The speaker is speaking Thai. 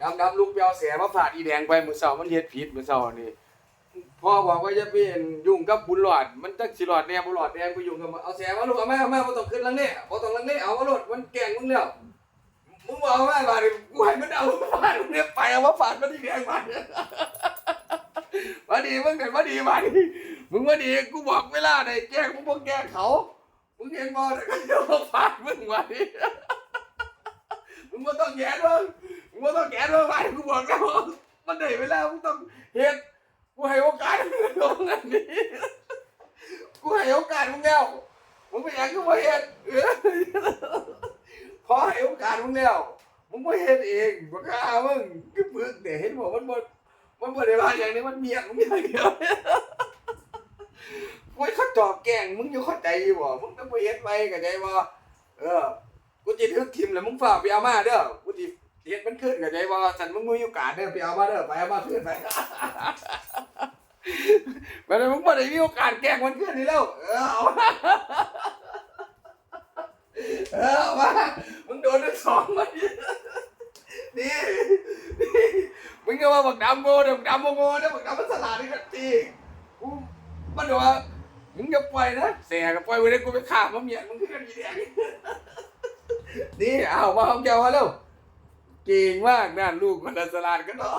ดำดำลูกไปเอาแสมาฝาดอีแดงไปมือเสามันเฮ็ดผิดมือเสานี่พ่อบอกว่าจะเป็นยุ่งกับบุญหลอด มันจักสิหลอดแน่บุญหลอดแน่กูยุ่งกับมันเอาแสมาลูกเอามาเอามาบ่ต้องขึ้นลังนี่บ่ต้องลังนี่เอามาโลดมันแกล้งมึงแล้วมึงบอกเอามาบาดนี้กูให้มันเอามาฝาดมึงเนี่ยไปเอามาฝาดมันอีแดงมามาดีมึงเด็ดมาดีมาดีมึงมาดีกูบอกเวลาได้แกล้งมึงบ่แกล้งเขามึงเห็นบ่ได้ก็จะมาฝาดมึงมาดิมึงไม่ต้องแย่มึง มึงต้องแย่มึงไปกูบอกแล้วมันได้เวลามึงต้องเฮ็ดกูให้โอกาสมึงตรงนั้นนี้กูให้โอกาสมึงแล้วมึงไม่อยากกูมาเฮ็ดเออพอให้โอกาสมึงแล้วมึงไม่เฮ็ดเองมึงก็เอามึงก็ปึกเดี๋ยวเห็นบอกมันบ่มันบ่ได้ว่าอย่างนี้มันเมียมึงอย่างเดียวกูให้เขาจอบแกงมึงอยู่เข้าใจอยู่บ่มึงต้องไปเฮ็ดไปเข้าใจบ่เออกูจะทึกทีมแล้วมึงฝากไปเอามาเด้อ ฮ็ดมันขึ้นกับใจว่าฉันมึงมีโอกาสเด้อไปเอามาเด้อไปเอามาขึ้นไปไปเลยมึงบ่ได้มีโอกาสแกล้งมันขึ้นนี่แล้วเออเอามาเออเอามามึงโดนทั้งสองมาดินี่นี่มึงก็ว่าบักดำโง่เด้อบักดำโง่เด้อบักดำมันสลาดนี่กันตีกูมันบอกว่ามึงอย่าปล่อยนะเสียก็ปล่อยไว้เลยกูไปฆ่ามันเมียมึงขึ้นกันอีแดงนี่เอามาของเจ้ามาเร็ว เก่งมากนั่นลูกมันสลาดกันเนาะ